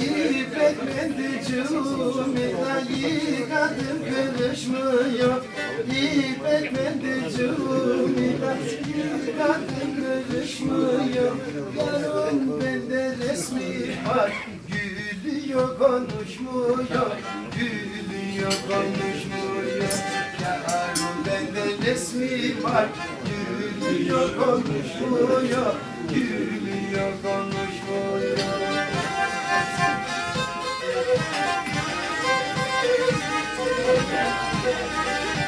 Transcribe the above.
İpek mendicim yıkadım kırışmıyor İpek mendicim yıkadım kırışmıyor Yarın bende resmi var dünya konuşmuyor Dünya konuşmuyor Yarın bende resmi var Dünya konuşmuyor Dünya konuşmuyor